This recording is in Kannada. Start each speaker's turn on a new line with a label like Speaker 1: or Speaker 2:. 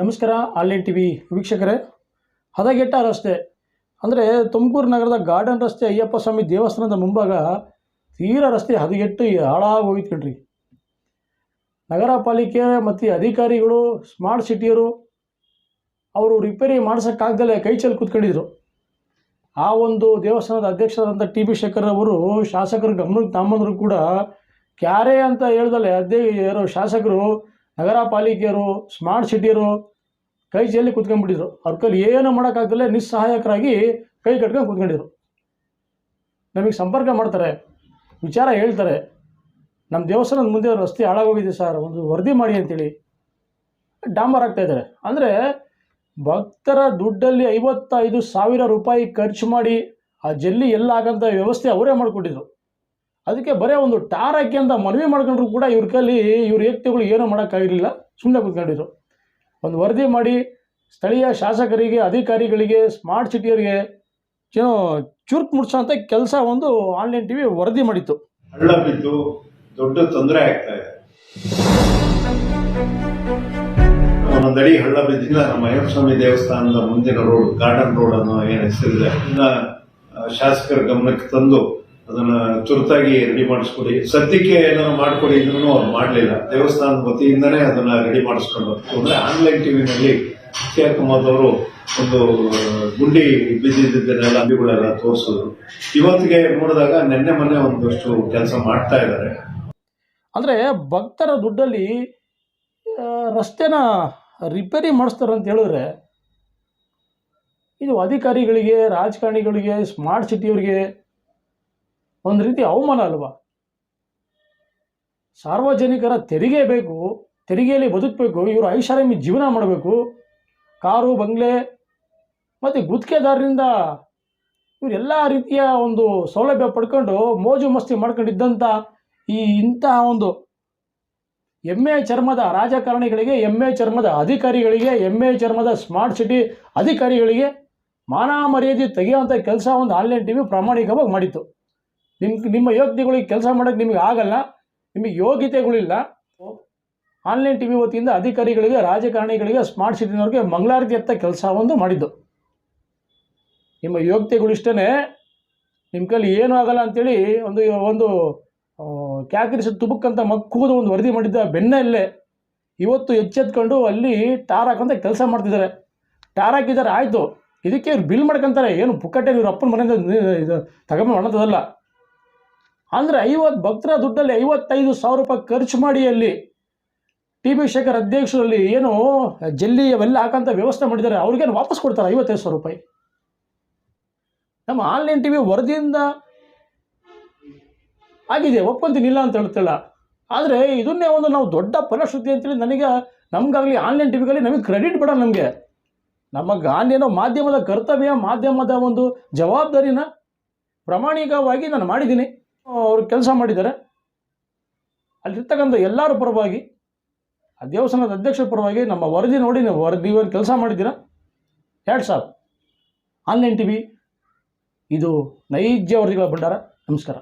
Speaker 1: ನಮಸ್ಕಾರ, ಆನ್ಲೈನ್ ಟಿ ವಿ ವೀಕ್ಷಕರೇ. ಹದಗೆಟ್ಟ ರಸ್ತೆ. ಅಂದರೆ ತುಮಕೂರು ನಗರದ ಗಾರ್ಡನ್ ರಸ್ತೆ ಅಯ್ಯಪ್ಪ ಸ್ವಾಮಿ ದೇವಸ್ಥಾನದ ಮುಂಭಾಗ ತೀರಾ ರಸ್ತೆ ಹದಗೆಟ್ಟು ಹಾಳಾಗಿ ಹೋಗಿತ್ತು ಕಣ್ರಿ. ನಗರ ಪಾಲಿಕೆ ಮತ್ತು ಅಧಿಕಾರಿಗಳು ಸ್ಮಾರ್ಟ್ ಸಿಟಿಯರು ಅವರು ರಿಪೇರಿ ಮಾಡಿಸೋಕ್ಕಾಗ್ದಲೇ ಕೈ ಚೆಲ್ಲಿ ಕೂತ್ಕೊಂಡಿದ್ರು. ಆ ಒಂದು ದೇವಸ್ಥಾನದ ಅಧ್ಯಕ್ಷರಾದಂಥ ಟಿ ಬಿ ಶೇಖರ್ ಅವರು ಶಾಸಕರು ಗಮನಕ್ಕೆ ತಮ್ಮಂದ್ರು ಕೂಡ ಕ್ಯಾರೆ ಅಂತ ಹೇಳ್ದಲೆ ಅದೇ ಶಾಸಕರು ನಗರ ಪಾಲಿಕೆಯರು ಸ್ಮಾರ್ಟ್ ಸಿಟಿಯರು ಕೈ ಚೆಲ್ಲಿ ಕುತ್ಕೊಂಡ್ಬಿಟ್ಟಿದ್ರು. ಅವ್ರ ಕೈಲಿ ಏನು ಮಾಡೋಕ್ಕಾಗ್ದಲೇ ನಿಸ್ಸಹಾಯಕರಾಗಿ ಕೈ ಕಟ್ಕೊಂಡು ಕೂತ್ಕೊಂಡಿದ್ರು. ನಮಗೆ ಸಂಪರ್ಕ ಮಾಡ್ತಾರೆ, ವಿಚಾರ ಹೇಳ್ತಾರೆ. ನಮ್ಮ ದೇವಸ್ಥಾನದ ಮುಂದೆ ರಸ್ತೆ ಹಾಳಾಗೋಗಿದೆ ಸರ್, ಒಂದು ವರದಿ ಮಾಡಿ ಅಂತೇಳಿ ಡಾಂಬರ್ ಆಗ್ತಾ ಇದ್ದಾರೆ ಅಂದರೆ ಭಕ್ತರ ದುಡ್ಡಲ್ಲಿ ಐವತ್ತೈದು ಸಾವಿರ ರೂಪಾಯಿ ಖರ್ಚು ಮಾಡಿ ಆ ಜಲ್ಲಿ ಎಲ್ಲ ಆಗಂತ ವ್ಯವಸ್ಥೆ ಅವರೇ ಮಾಡಿಕೊಟ್ಟಿದ್ರು. ಅದಕ್ಕೆ ಬರೀ ಒಂದು ಟಾರ್ ಹಾಕಿ ಅಂತ ಮನವಿ ಮಾಡ್ಕೊಂಡ್ರು ಕೂಡ ಇವ್ರ ಕೈಲಿ ಇವ್ರ ವ್ಯಕ್ತಿಗಳು ಏನೂ ಮಾಡೋಕ್ಕಾಗಿರಲಿಲ್ಲ ಸುಮ್ಮನೆ ಕೂತ್ಕೊಂಡಿದ್ರು. ಒಂದು ವರದಿ ಮಾಡಿ ಸ್ಥಳೀಯ ಶಾಸಕರಿಗೆ, ಅಧಿಕಾರಿಗಳಿಗೆ ಸ್ಮಾರ್ಟ್ ಸಿಟಿಯವರಿಗೆ ಏನೋ ಚುರುಕು ಮುಟ್ಸೋಂಥ ಕೆಲಸ ಒಂದು ಆನ್ಲೈನ್ ಟಿ ವಿ ವರದಿ ಮಾಡಿತ್ತು.
Speaker 2: ಹಳ್ಳ ಬಿದ್ದು ದೊಡ್ಡ ತೊಂದರೆ ಆಗ್ತಾ ಇದೆ. ಒಂದಡಿ ಹಳ್ಳ ಬಿದ್ದಿಲ್ಲ, ನಮ್ಮ ಅಯ್ಯಪ್ಪ ಸ್ವಾಮಿ ದೇವಸ್ಥಾನದ ಮುಂದಿನ ರೋಡ್ ಗಾರ್ಡನ್ ರೋಡ್ ಅನ್ನೋ ಏನ್ ಹೆಸರಿದೆ ಶಾಸಕರ ಗಮನಕ್ಕೆ ತಂದು ಅದನ್ನ ತುರ್ತಾಗಿ ರೆಡಿ ಮಾಡಿಸ್ಕೊಡಿ. ಸದ್ಯಕ್ಕೆ ಏನಾದ್ರು ಮಾಡ್ಕೊಡಿ ಇದ್ರೂ ಅವ್ರು ಮಾಡಲಿಲ್ಲ. ದೇವಸ್ಥಾನದ ವತಿಯಿಂದನೇ ಅದನ್ನ ರೆಡಿ ಮಾಡಿಸ್ಕೊಂಡು ಅಂದ್ರೆ ಆನ್ಲೈನ್ ಟಿವಿನಲ್ಲಿ ಕೆ ಕುಮಾರ್ ಅವರು ಒಂದು ಗುಂಡಿ ಬಿದ್ದಿದ್ದನ್ನೆಲ್ಲ ಅಂಬಿಗಳೆಲ್ಲ ತೋರಿಸಿದ್ರು. ಇವತ್ತಿಗೆ ನೋಡಿದಾಗ ನಿನ್ನೆ ಮೊನ್ನೆ ಒಂದಷ್ಟು ಕೆಲಸ ಮಾಡ್ತಾ ಇದ್ದಾರೆ.
Speaker 1: ಅಂದರೆ ಭಕ್ತರ ದುಡ್ಡಲ್ಲಿ ರಸ್ತೆನ ರಿಪೇರಿ ಮಾಡಿಸ್ತಾರೆ ಅಂತ ಹೇಳಿದ್ರೆ, ಇದು ಅಧಿಕಾರಿಗಳಿಗೆ, ರಾಜಕಾರಣಿಗಳಿಗೆ ಸ್ಮಾರ್ಟ್ ಸಿಟಿಯವರಿಗೆ ಒಂದು ರೀತಿ ಅವಮಾನ ಅಲ್ವಾ? ಸಾರ್ವಜನಿಕರ ತೆರಿಗೆ ಬೇಕು, ತೆರಿಗೆಯಲ್ಲಿ ಬದುಕಬೇಕು, ಇವರು ಐಷಾರಾಮಿ ಜೀವನ ಮಾಡಬೇಕು. ಕಾರು, ಬಂಗ್ಲೆ, ಮತ್ತು ಗುತ್ತಿಗೆದಾರರಿಂದ ಇವರೆಲ್ಲ ರೀತಿಯ ಒಂದು ಸೌಲಭ್ಯ ಪಡ್ಕೊಂಡು ಮೋಜು ಮಸ್ತಿ ಮಾಡ್ಕೊಂಡಿದ್ದಂಥ ಈ ಇಂತಹ ಒಂದು ಎಮ್ಮೆ ಚರ್ಮದ ರಾಜಕಾರಣಿಗಳಿಗೆ ಎಮ್ಮೆ ಚರ್ಮದ ಅಧಿಕಾರಿಗಳಿಗೆ ಎಮ್ಮೆ ಚರ್ಮದ ಸ್ಮಾರ್ಟ್ ಸಿಟಿ ಅಧಿಕಾರಿಗಳಿಗೆ ಮಾನ ಮರ್ಯಾದೆ ತೆಗೆಯುವಂಥ ಕೆಲಸ ಒಂದು ಆನ್ಲೈನ್ ಟಿ ವಿ ಪ್ರಾಮಾಣಿಕವಾಗಿ ಮಾಡಿತ್ತು. ನಿಮ್ಮ ನಿಮ್ಮ ಯೋಗ್ಯತೆಗಳಿಗೆ ಕೆಲಸ ಮಾಡೋಕ್ಕೆ ನಿಮಗೆ ಆಗಲ್ಲ, ನಿಮಗೆ ಯೋಗ್ಯತೆಗಳಿಲ್ಲ. ಆನ್ಲೈನ್ ಟಿ ವಿ ವತಿಯಿಂದ ಅಧಿಕಾರಿಗಳಿಗೆ, ರಾಜಕಾರಣಿಗಳಿಗೆ ಸ್ಮಾರ್ಟ್ ಸಿಟಿನವ್ರಿಗೆ ಮಂಗಳಾರತಿ ಎತ್ತ ಕೆಲಸ ಒಂದು ಮಾಡಿದ್ದು. ನಿಮ್ಮ ಯೋಗ್ಯತೆಗಳಿಷ್ಟೇ ನಿಮ್ಮ ಕೈಲಿ ಏನೂ ಆಗಲ್ಲ ಅಂತೇಳಿ ಒಂದು ಒಂದು ಕ್ಯಾಕರಿಸಿದ ಕ್ಯಾಕರಿಸಿ ತುಬುಕ್ಕಂತ ಮಕ್ಕೂದು ಒಂದು ವರದಿ ಮಾಡಿದ್ದ ಬೆನ್ನಲ್ಲೇ ಇವತ್ತು ಎಚ್ಚೆತ್ಕೊಂಡು ಅಲ್ಲಿ ಟಾರ್ ಹಾಕಂತ ಕೆಲಸ ಮಾಡ್ತಿದ್ದಾರೆ. ಟಾರ್ ಹಾಕಿದ್ದಾರೆ, ಆಯಿತು. ಇದಕ್ಕೆ ಇವ್ರು ಬಿಲ್ ಮಾಡ್ಕೊಂತಾರೆ. ಏನು ಪುಕ್ಕಟ್ಟೆ ಇವ್ರ ಅಪ್ಪನ ಮನೆಯಿಂದ ತಗೊಂಬ ಮಾಡೋದಲ್ಲ ಅಂದರೆ ಐವತ್ತು ಭಕ್ತರ ದುಡ್ಡಲ್ಲಿ ಐವತ್ತೈದು ಸಾವಿರ ರೂಪಾಯಿ ಖರ್ಚು ಮಾಡಿ ಅಲ್ಲಿ ಟಿ ಬಿ ಶೇಖರ್ ಅಧ್ಯಕ್ಷರಲ್ಲಿ ಏನು ಜಲ್ಲಿ ಅವೆಲ್ಲ ಹಾಕಂತ ವ್ಯವಸ್ಥೆ ಮಾಡಿದ್ದಾರೆ ಅವ್ರಿಗೇನು ವಾಪಸ್ ಕೊಡ್ತಾರೆ ಐವತ್ತೈದು ಸಾವಿರ ರೂಪಾಯಿ? ನಮ್ಮ ಆನ್ಲೈನ್ ಟಿ ವಿ ವರದಿಯಿಂದ ಆಗಿದೆ ಒಪ್ಪಂತೀನಿ ಇಲ್ಲ ಅಂತ ಹೇಳ್ತಿಲ್ಲ. ಆದರೆ ಇದನ್ನೇ ಒಂದು ನಾವು ದೊಡ್ಡ ಫಲಶ್ರುತಿ ಅಂತೇಳಿ ನನಗೆ, ನಮಗಾಗಲಿ ಆನ್ಲೈನ್ ಟಿ ವಿಗಲ್ಲಿ ನಮಗೆ ಕ್ರೆಡಿಟ್ ಬೇಡ ನಮಗೆ. ನಮ್ಮ ಗಾಂಧಿನೋ ಮಾಧ್ಯಮದ ಕರ್ತವ್ಯ, ಮಾಧ್ಯಮದ ಒಂದು ಜವಾಬ್ದಾರಿನ ಪ್ರಾಮಾಣಿಕವಾಗಿ ನಾನು ಮಾಡಿದ್ದೀನಿ. ಅವರು ಕೆಲಸ ಮಾಡಿದ್ದಾರೆ. ಅಲ್ಲಿರ್ತಕ್ಕಂಥ ಎಲ್ಲರ ಪರವಾಗಿ, ಆ ದೇವಸ್ಥಾನದ ಅಧ್ಯಕ್ಷರ ಪರವಾಗಿ ನಮ್ಮ ವರದಿ ನೋಡಿ ನೀವು ವರದಿ ನೀವು ಕೆಲಸ ಮಾಡಿದ್ದೀರಾ? ಎರಡು ಸಾರ್. ಆನ್ಲೈನ್ ಟಿ ವಿ ಇದು ನೈಜ ವರದಿಗಳ ಭಂಡಾರ. ನಮಸ್ಕಾರ.